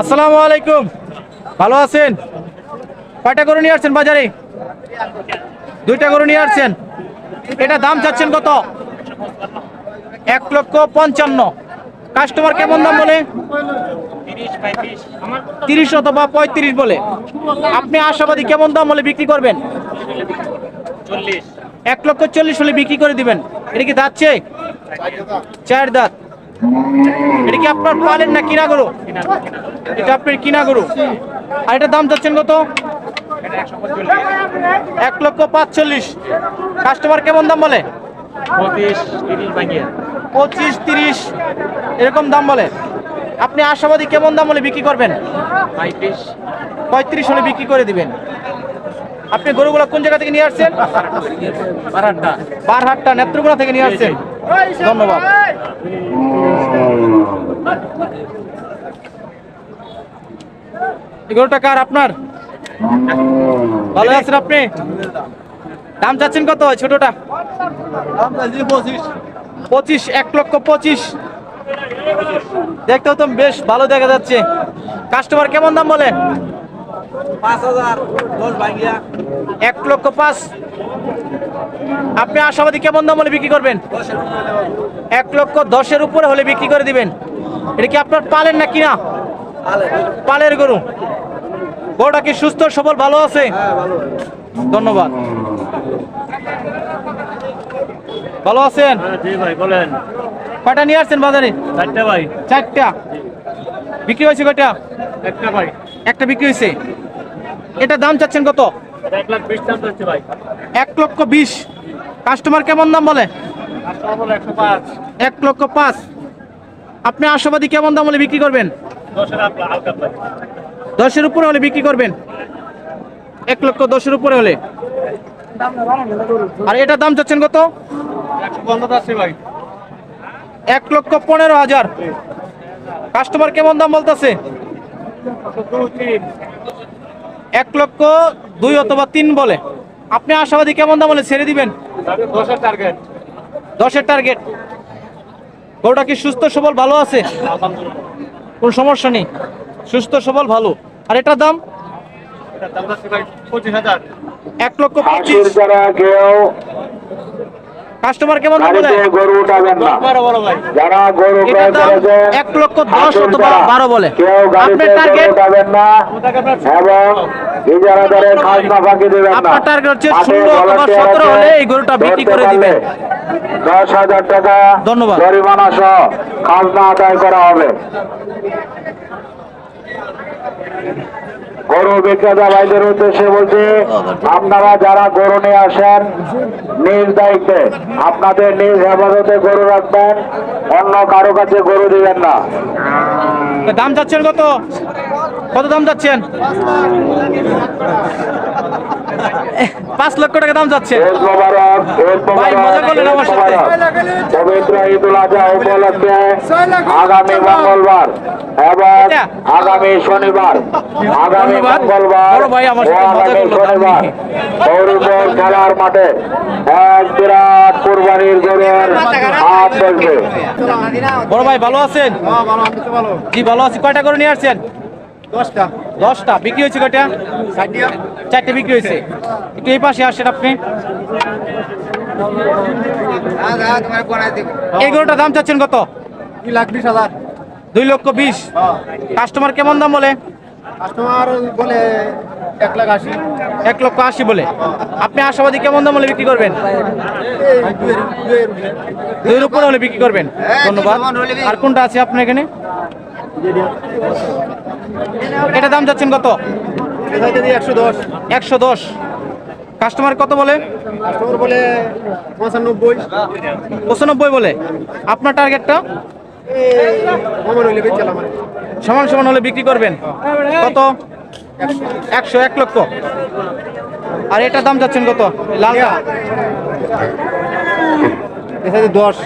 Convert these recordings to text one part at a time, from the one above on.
আসসালামু আলাইকুম। ভালো আছেন? কয়টা গরু নিয়ে আসছেন বাজারে? দুইটা গরু নিয়ে আসছেন। এটা দাম চাচ্ছেন কত? এক লক্ষ পঞ্চান্ন। কাস্টমার কেমন দাম বলে? তিরিশ অথবা পঁয়ত্রিশ বলে। আপনি আশাবাদী কেমন দাম বলে বিক্রি করবেন? এক লক্ষ চল্লিশ হলে বিক্রি করে দিবেন। এটা কি যাচ্ছে চার দাঁত। এটা কি আপনার পালেন না কিনা গরু? এটা আপনার কিনা গরু? আর এটা দাম যাচ্ছেন কত? এক লক্ষ পাঁচচল্লিশ। কাস্টমার কেমন দাম বলে? পঁচিশ তিরিশ এরকম দাম বলে। আপনি আশাবাদী কেমন দাম বলে বিক্রি করবেন? পঁয়ত্রিশ। হলে বিক্রি করে দিবেন। আপনি গরুগুলো কোন জায়গা থেকে নিয়ে আসছেন? বারহাট্টা নেত্রকোনা থেকে নিয়ে আসছেন। ধন্যবাদ। এই গরুটা কার আপনার? ভালো আছেন আপনি? দাম চাচ্ছেন কত ছোটটা? পঁচিশ। এক লক্ষ পঁচিশ। দেখতেও তো বেশ ভালো দেখা যাচ্ছে। কাস্টমার কেমন দাম বলে এক লক্ষ পাঁচ। আপনি আশাবাদী কেমন দাম বলে বিক্রি করবেন? এক লক্ষ দশের উপরে হলে বিক্রি করে দিবেন। এটা কি আপনার পালেন না? কিনা পালের গরু। গরুটা কি সুস্থ সবল ভালো আছে? ধন্যবাদ। ভালো আছেন? জি ভাই বলেন। কয়টা নিয়ে আসছেন বাজারে? চারটা ভাই। চারটা। বিক্রি হয়েছে কয়টা? একটা ভাই। একটা বিক্রি হয়েছে। এটা দাম চাচ্ছেন কত? এক লক্ষ বিশ। কাস্টমার কেমন দাম বলে? এক লক্ষ পাঁচ। আপনি আশাবাদী কেমন দাম হলে বিক্রি করবেন? দশের উপরে হলে বিক্রি করবেন? এক লক্ষ দশের উপরে হলে। আর এটা দাম চাচ্ছেন কত? এক লক্ষ পনেরো হাজার। কাস্টমার কেমন দাম বলতেছে? এক লক্ষ দুই অথবা তিন বলে। আপনি আশাবাদী কেমন দাম বলে ছেড়ে দিবেন? দশের টার্গেট দশের টার্গেট গরুটা কি সুস্থ সবল ভালো আছে? আলহামদুলিল্লাহ কোনো সমস্যা নেই। সুস্থ সবল ভালো। আর এটার দাম? এক লক্ষ পঁচিশ। কাস্টমার কেমন দাম বলে গাড়িতে গরু উঠাবেন না। বারো বড় ভাই। যারা গরু ক্রয় করেছেন এক লক্ষ দশ অথবা বারো বলে। কেউ গাড়িতে আপনার টার্গেট উঠাবেন না আমাদের আপনার এবং খাজনা ফাঁকি দেবেন না। আপনার টার্গেট হচ্ছে 16 অথবা volunteer 17 আছে, হলে এই গরুটা বিক্রি করে দিবেন। দশ হাজার টাকা ধন্যবাদ। জরিমানা সহ খাজনা আদায় করা হবে। গরু বিক্রেতা ভাইদের উদ্দেশ্যে বলছি আপনারা যারা গরু নিয়ে আসেন নিজ দায়িত্বে আপনাদের নিজ হেফাজতে গরু রাখবেন অন্য কারও কাছে গরু দিবেন না। দাম চাচ্ছেন কত? কত দাম চাচ্ছেন? পাঁচ লক্ষ টাকা দাম যাচ্ছে। ভাই, মজা করলেন আমার সাথে। পবিত্র ঈদুল আজহা উপলক্ষে আগামী মঙ্গলবার এবং আগামী শনিবার আগামী মঙ্গলবার বড় ভাই আমার ও সাথে মজা আগামী শনিবার গৌরীপুর খেলার মাঠে এক বিরাট কুরবানির গরুর হাত বড় ভাই ভালো আছেন? জি ভালো আছি? কয়টা করে নিয়ে আসছেন? দশটা। দশটা। বিক্রি হয়েছে কয়টা? চারটে। বিক্রি হয়েছে। একটু এই পাশে আসেন আপনি। এই গরুটার দাম চাচ্ছেন কত? দুই লাখ বিশ হাজার। দুই লক্ষ বিশ। কাস্টমার কেমন দাম বলে? কাস্টমার বলে এক লাখ আশি। এক লক্ষ আশি বলে। আপনি আশাবাদী কেমন দাম বলে বিক্রি করবেন? দুইয়ের উপরে। হলে বিক্রি করবেন। ধন্যবাদ। আর কোনটা আছে আপনার এখানে? এটা দাম যাচ্ছেন কত? একশো দশ। একশো দশ। কাস্টমার কত বলে? কাস্টমার বলে পঁচানব্বই। পঁচানব্বই বলে। আপনার টার্গেটটা? সমান সমান হলে বিক্রি করবেন। কত? একশো এক লক্ষ। আর এটার দাম যাচ্ছেন কত? লালটা এখানে দশ।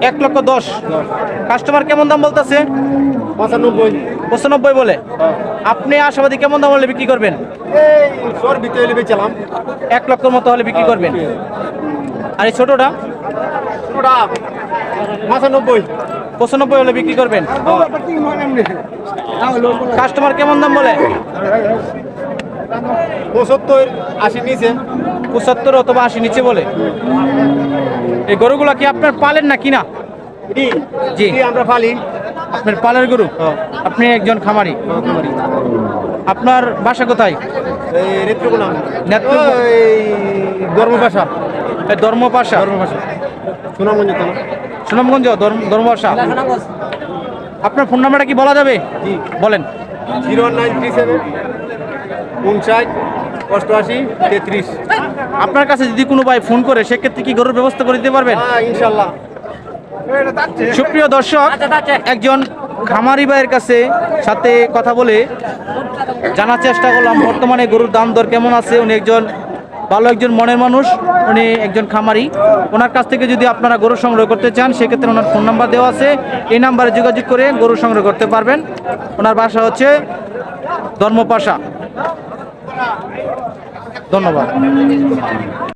এক- লক্ষ দশ। কাস্টমার কেমন দাম বলতেছে? পঁচানব্বই। পঁচানব্বই বলে। আপনি আশাবাদী কেমন দাম হলে বিক্রি করবেন? এক লক্ষর মতো হলে বিক্রি করবেন। আর এই ছোটটা? পঁচানব্বই। পঁচানব্বই হলে বিক্রি করবেন। কাস্টমার কেমন দাম বলে? পঁচাত্তর আশি নিচে। পঁচাত্তর অথবা আশি নিচে বলে। এই গরুগুলা কি আপনার পালেন না কিনা? জি। আমরা ফালি আপনার পালের গরু? আপনি একজন খামারি। আপনার বাসা কোথায়? ধর্মপাশা। এই ধর্মপাশা। ধর্মপাশা। সুনামগঞ্জ সুনামগঞ্জ ধর্ম- ধর্মপাশা। আপনার ফোন নাম্বারটা কি বলা যাবে? বলেন। জিরো নাইন থ্রি সেভেন উনষাট অষ্টআশি তেত্রিশ। আপনার কাছে যদি কোনো ভাই ফোন করে সেক্ষেত্রে কি গরুর ব্যবস্থা করে দিতে পারবেন? হ্যাঁ ইনশাল্লাহ। সুপ্রিয় দর্শক একজন খামারি ভাইয়ের কাছে সাথে কথা বলে জানার চেষ্টা করলাম বর্তমানে গরুর দাম দর কেমন আছে? উনি একজন ভালো একজন মনের মানুষ উনি একজন খামারি। ওনার কাছ থেকে যদি আপনারা গরু সংগ্রহ করতে চান সেক্ষেত্রে ওনার ফোন নাম্বার দেওয়া আছে। এই নাম্বারে যোগাযোগ করে গরু সংগ্রহ করতে পারবেন। ওনার বাসা হচ্ছে ধর্মপাশা। ধন্যবাদ।